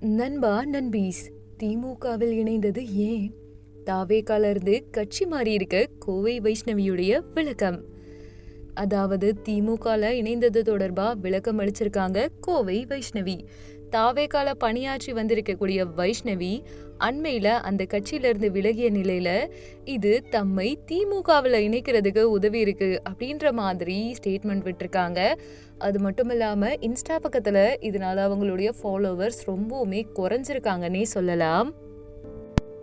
நண்பா நண்பீஸ் திமுகவில் இணைந்தது ஏன்? தாவேக்காலிருந்து கட்சி மாறி இருக்க கோவை வைஷ்ணவியுடைய விளக்கம். அதாவது திமுகல இணைந்தது தொடர்பா விளக்கம் அளிச்சிருக்காங்க கோவை வைஷ்ணவி. தாவேக்கால பணியாற்றி வந்திருக்கக்கூடிய வைஷ்ணவி அண்மையில அந்த கட்சியிலிருந்து விலகிய நிலையில இது தம்மை திமுகவில் இணைக்கிறதுக்கு உதவி இருக்கு அப்படின்ற மாதிரி ஸ்டேட்மெண்ட் விட்டுருக்காங்க. அது மட்டும் இல்லாம இன்ஸ்டா பக்கத்துல இதனால அவங்களுடைய ஃபாலோவர்ஸ் ரொம்பவுமே குறைஞ்சிருக்காங்கன்னே சொல்லலாம்.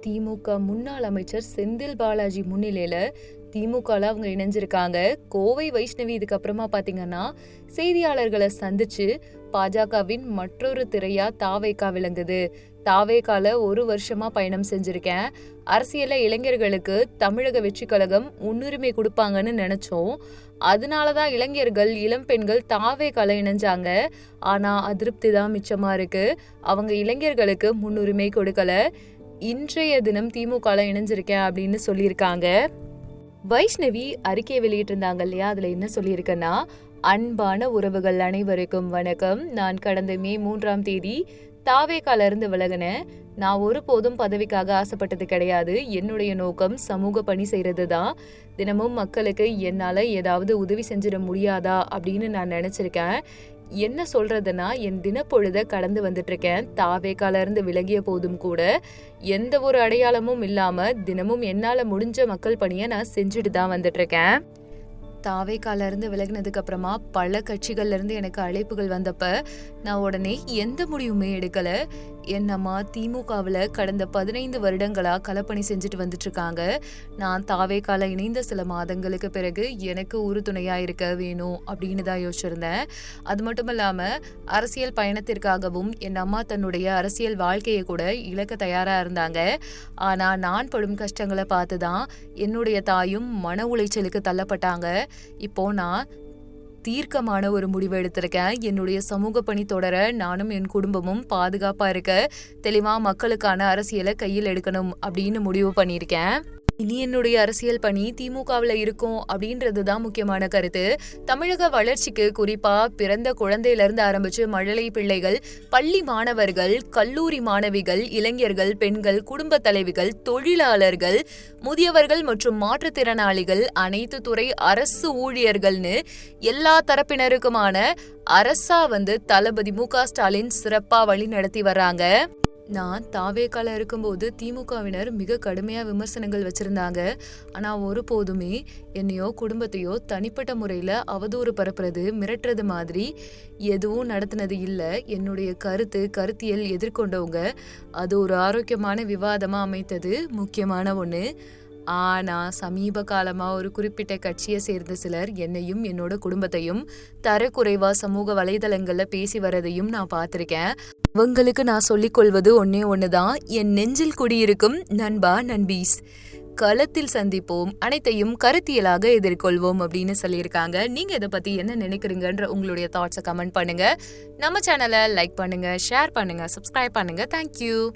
திமுக முன்னாள் அமைச்சர் செந்தில் பாலாஜி முன்னிலையில திமுகல அவங்க இணைஞ்சிருக்காங்க. கோவை வைஷ்ணவி இதுக்கப்புறமா பாத்தீங்கன்னா செய்தியாளர்களை சந்திச்சு பாஜகவின் மற்றொரு திரையா தாவேக்கா விளங்குது. தாவேக்கால ஒரு வருஷமா பயணம் செஞ்சிருக்கேன். அரசியல இளைஞர்களுக்கு தமிழக வெற்றி கழகம் முன்னுரிமை கொடுப்பாங்கன்னு நினைச்சோம். அதனாலதான் இளைஞர்கள் இளம் பெண்கள் தாவேக்கால இணைஞ்சாங்க. ஆனா அதிருப்தி தான் மிச்சமா இருக்கு. அவங்க இளைஞர்களுக்கு முன்னுரிமை கொடுக்கல. இன்றைய தினம் திமுகல இணைஞ்சிருக்கேன் அப்படின்னு சொல்லியிருக்காங்க. வைஷ்ணவி அறிக்கை வெளியிட்டிருந்தாங்க இல்லையா? அதுல என்ன சொல்லியிருக்கேன்னா அன்பான உறவுகள் அனைவருக்கும் வணக்கம். நான் கடந்த மே மூன்றாம் தேதி தாவேக்கால இருந்து விலகினேன். நான் ஒருபோதும் பதவிக்காக ஆசைப்பட்டது கிடையாது. என்னுடைய நோக்கம் சமூக பணி செய்கிறது தான் தினமும் மக்களுக்கு என்னால் ஏதாவது உதவி செஞ்சிட முடியாதா அப்படின்னு நான் நினச்சிருக்கேன். என்ன சொல்றதுன்னா என் தினப்பொழுத கடந்து வந்துட்டு இருக்கேன் தாவேக்கால இருந்து விலகிய போதும் கூட எந்த ஒரு அடையாளமும் இல்லாம தினமும் என்னால முடிஞ்ச மக்கள் பணியை நான் செஞ்சுட்டு தான் வந்துட்டு இருக்கேன் தாவேக்கால இருந்து விலகினதுக்கு அப்புறமா பல கட்சிகள்ல இருந்து எனக்கு அழைப்புகள் வந்தப்ப நான் உடனே எந்த முடிவுமே எடுக்கல. என்னம்மா திமுகவில் கடந்த பதினைந்து வருடங்களாக களப்பணி செஞ்சுட்டு வந்துட்டு இருக்காங்க நான் தாவேக்கால இணைந்த சில மாதங்களுக்கு பிறகு எனக்கு உறுதுணையாக இருக்க வேணும் அப்படின்னு தான் யோசிச்சிருந்தேன். அது மட்டும் இல்லாமல் அரசியல் பயணத்திற்காகவும் என் அம்மா தன்னுடைய அரசியல் வாழ்க்கையை கூட இழக்க தயாராக இருந்தாங்க. ஆனால் நான் படும் கஷ்டங்களை பார்த்து தான் என்னுடைய தாயும் மன உளைச்சலுக்கு தள்ளப்பட்டாங்க. இப்போ நான் தீர்க்கமான ஒரு முடிவு எடுத்திருக்கேன். என்னுடைய சமூக பணி தொடர நானும் என் குடும்பமும் பாதுகாப்பாக இருக்க தெளிவாக மக்களுக்கான அரசியலை கையில் எடுக்கணும் அப்படின்னு முடிவு பண்ணியிருக்கேன். இனி என்னுடைய அரசியல் பணி திமுகவில் இருக்கும் அப்படின்றது தான் முக்கியமான கருத்து. தமிழக வளர்ச்சிக்கு குறிப்பா பிறந்த குழந்தையிலிருந்து ஆரம்பிச்சு மழலை பிள்ளைகள் பள்ளி மாணவர்கள் கல்லூரி மாணவிகள் இளைஞர்கள் பெண்கள் குடும்ப தலைவிகள் தொழிலாளர்கள் முதியவர்கள் மற்றும் மாற்றுத்திறனாளிகள் அனைத்து துறை அரசு ஊழியர்கள்னு எல்லா தரப்பினருக்குமான அரசா வந்து தளபதி மு க ஸ்டாலின் சிறப்பா வழி நடத்தி வர்றாங்க. நான் தாவேக்கால இருக்கும்போது திமுகவினர் மிக கடுமையாக விமர்சனங்கள் வச்சிருந்தாங்க. ஆனால் ஒருபோதுமே என்னையோ குடும்பத்தையோ தனிப்பட்ட முறையில் அவதூறு பரப்புறது மிரட்டுறது மாதிரி எதுவும் நடத்தினது இல்லை. என்னுடைய கருத்து கருத்தியல் எதிர்கொண்டவங்க. அது ஒரு ஆரோக்கியமான விவாதமாக அமைத்தது. முக்கியமான ஒன்று ஆனால் சமீப காலமாக ஒரு குறிப்பிட்ட கட்சியை சேர்ந்த சிலர் என்னையும் என்னோட குடும்பத்தையும் தரக்குறைவா சமூக வலைதளங்களில் பேசி வரதையும் நான் பார்த்துருக்கேன். அவங்களுக்கு நான் சொல்லிக் கொள்வது ஒன்னே தான் என் நெஞ்சில் குடியிருக்கும் நண்பா நண்பீஸ். களத்தில் சந்திப்போம் அனைத்தையும் கருத்தியலாக எதிர்கொள்வோம் அப்படின்னு சொல்லியிருக்காங்க. நீங்க இதை பத்தி என்ன நினைக்கிறீங்கன்ற உங்களுடைய தாட்ஸை கமெண்ட் பண்ணுங்க. நம்ம சேனலை லைக் பண்ணுங்க ஷேர் பண்ணுங்க சப்ஸ்கிரைப் பண்ணுங்க. தேங்க்யூ